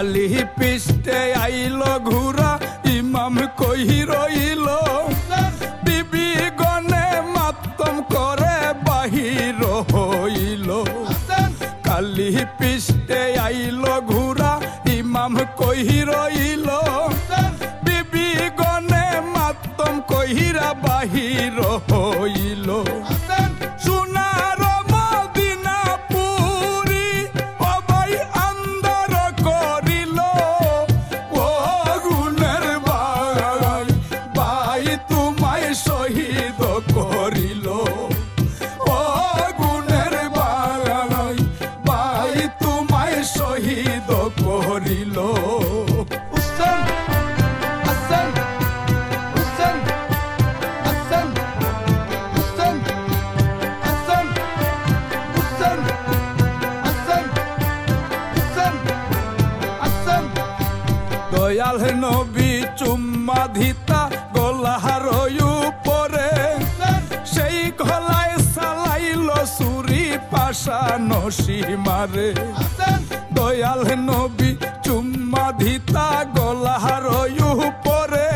পিষ্টে আইল ঘুরা ইমাম কহি রইল বিবি গনে মাতম করে বাহির হইল কালি পিষ্টে আইল ঘুরা ইমাম কহি রইল দয়াল নবী, চুম্মা ধিতা, গলাহার উপরে। সেই গলায় সালাইল সুরি পাশা নসি মারে। দয়াল নবী, চুম্মা ধিতা, গলাহার উপরে।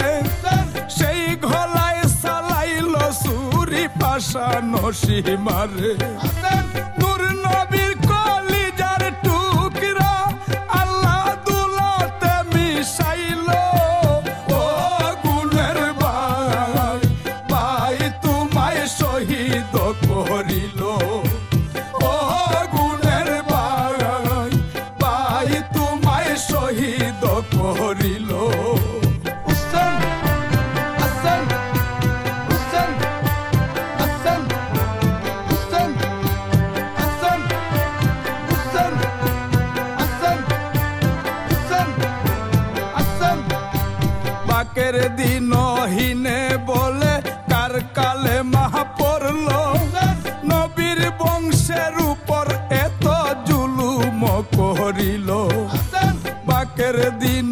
সেই গলায় সালাইল সুরি পাশা নসি মারে। বাকের দিন হিনে বলে কার কালে মাহা পড়ল? নবীর বংশের উপর এত জুলুম করিল। বাকের দিন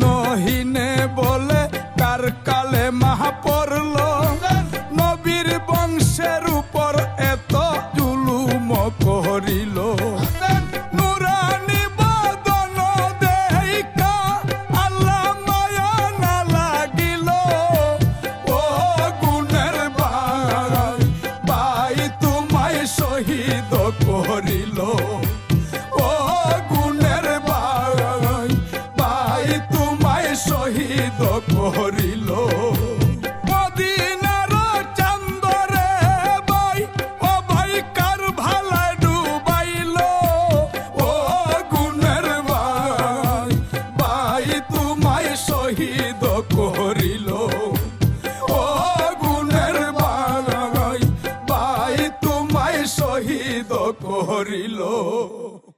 শহীদ করিল।